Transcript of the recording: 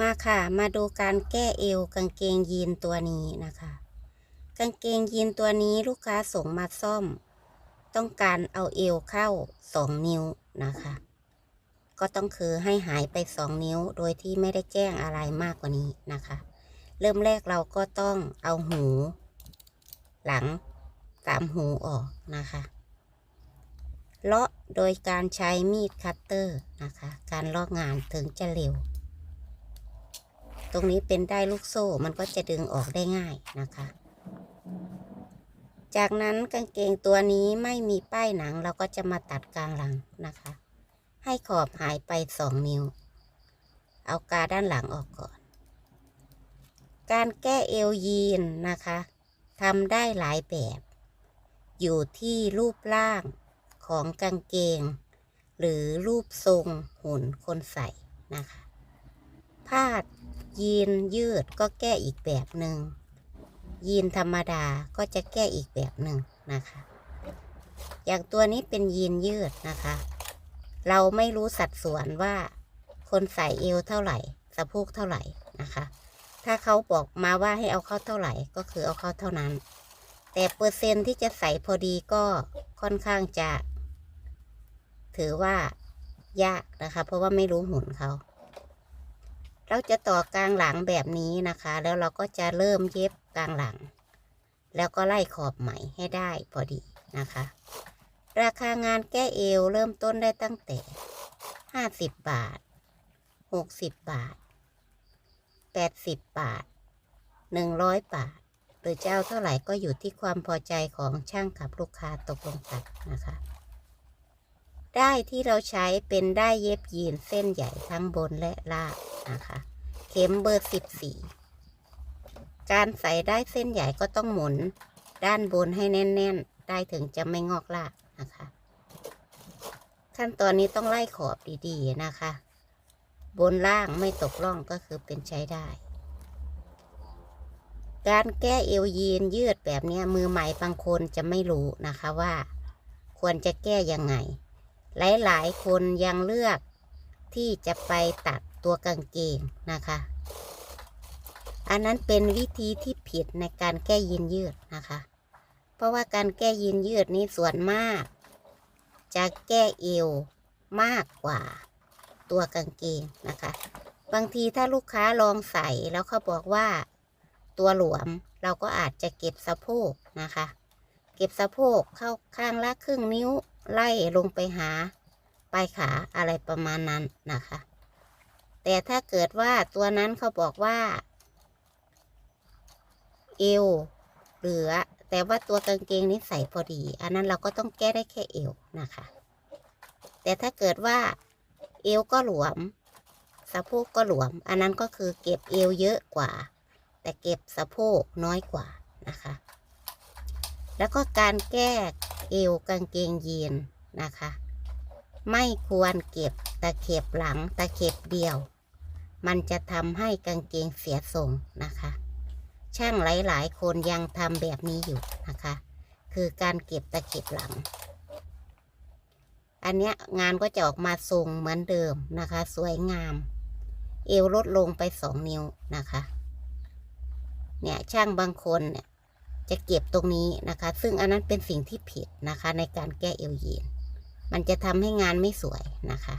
มาค่ะ มาดูการแก้เอวกางเกงยีนตัวนี้นะคะ กางเกงยีนตัวนี้ลูกค้าส่งมาซ่อม ต้องการเอาเอวเข้าสองนิ้วนะคะ ก็ต้องคือให้หายไปสองนิ้วโดยที่ไม่ได้แจ้งอะไรมากกว่านี้นะคะ เริ่มแรกเราก็ต้องเอาหู หลังสามหูออกนะคะเลาะโดยการใช้มีดคัตเตอร์นะคะ การลอกงานถึงจะเร็ว ตรงนี้เป็นได้ลูกโซ่มันก็จะดึงออกได้ง่ายนะคะ จากนั้นกางเกงตัวนี้ไม่มีป้ายหนังเราก็จะมาตัดกลางหลังนะคะ ให้ขอบหายไปสองนิ้ว เอากาด้านหลังออกก่อน การแก้เอวยีนนะคะทำได้หลายแบบ อยู่ที่รูปร่างของกางเกง หรือรูปทรงหุ่นคนใส่นะคะ ผ้า ยีนยืดก็แก้อีกแบบหนึ่งยีนธรรมดาก็จะแก้อีกแบบหนึ่งนะคะ อย่างตัวนี้เป็นยีนยืดนะคะ เราไม่รู้สัดส่วนว่าคนใส่เอวเท่าไหร่สะโพกเท่าไหร่นะคะ ถ้าเขาบอกมาว่าให้เอาเข้าเท่าไหร่ก็คือเอาเข้าเท่านั้น แต่เปอร์เซ็นที่จะใส่พอดีก็ค่อนข้างจะ ถือว่ายากนะคะ เพราะว่าไม่รู้หุ่นเขา เราจะต่อกลางหลังแบบนี้นะคะ แล้วเราก็จะเริ่มเย็บกลางหลัง แล้วก็ไล่ขอบใหม่ให้ได้พอดีนะคะ ราคางานแก้เอวเริ่มต้นได้ตั้งแต่50บาท60บาท80บาท100บาทหรือจะเอาเท่าไหร่ก็อยู่ที่ความพอใจของช่างกับลูกค้าตกลงตัดนะคะได้ที่เราใช้เป็นได้เย็บยีนเส้นใหญ่ทั้งบนและล่าง นะคะ เข็มเบอร์14การใส่ได้เส้นใหญ่ก็ต้องหมุนด้านบนให้แน่น ๆ ได้ถึงจะไม่งอกลากนะคะ ขั้นตอนนี้ต้องไล่ขอบดีๆนะคะ บนล่างไม่ตกล่องก็คือเป็นใช้ได้ การแก้เอวยีนยืดแบบนี้มือใหม่บางคนจะไม่รู้นะคะว่า ควรจะแก้ยังไง หลายๆ คนยังเลือกที่จะไปตัด ตัวกางเกงนะคะ อันนั้นเป็นวิธีที่ผิดในการแก้ยีนยืดนะคะ เพราะว่าการแก้ยีนยืดนี้ส่วนมาก จะแก้เอวมากกว่าตัวกางเกงนะคะ บางทีถ้าลูกค้าลองใส่แล้วเขาบอกว่าตัวหลวมเราก็อาจจะเก็บสะโพกนะคะ เก็บสะโพกเข้าข้างละครึ่งนิ้วไล่ลงไปหาปลายขาอะไรประมาณนั้นนะคะ แต่ถ้าเกิดว่าตัวนั้นเขาบอกว่าเอวเหลือ แต่ว่าตัวกางเกงนี้ใส่พอดี อันนั้นเราก็ต้องแก้ได้แค่เอวนะคะ แต่ถ้าเกิดว่าเอวก็หลวม สะโพกก็หลวม อันนั้นก็คือเก็บเอวเยอะกว่า แต่เก็บสะโพกน้อยกว่านะคะ แล้วก็การแก้เอวกางเกงยีนนะคะ ไม่ควรเก็บตะเข็บหลังตะเข็บเดียว มันจะทำให้กางเกงเสียทรงนะคะ ช่างหลาย ๆ คนยังทำแบบนี้อยู่นะคะ คือการเก็บตะเข็บหลัง อันเนี้ยงานก็จะออกมาทรงเหมือนเดิมนะคะ สวยงาม เอวลดลงไปสองนิ้วนะคะ เนี่ยช่างบางคนเนี่ยจะเก็บตรงนี้นะคะ ซึ่งอันนั้นเป็นสิ่งที่ผิดนะคะในการแก้เอวยีน มันจะทำให้งานไม่สวยนะคะ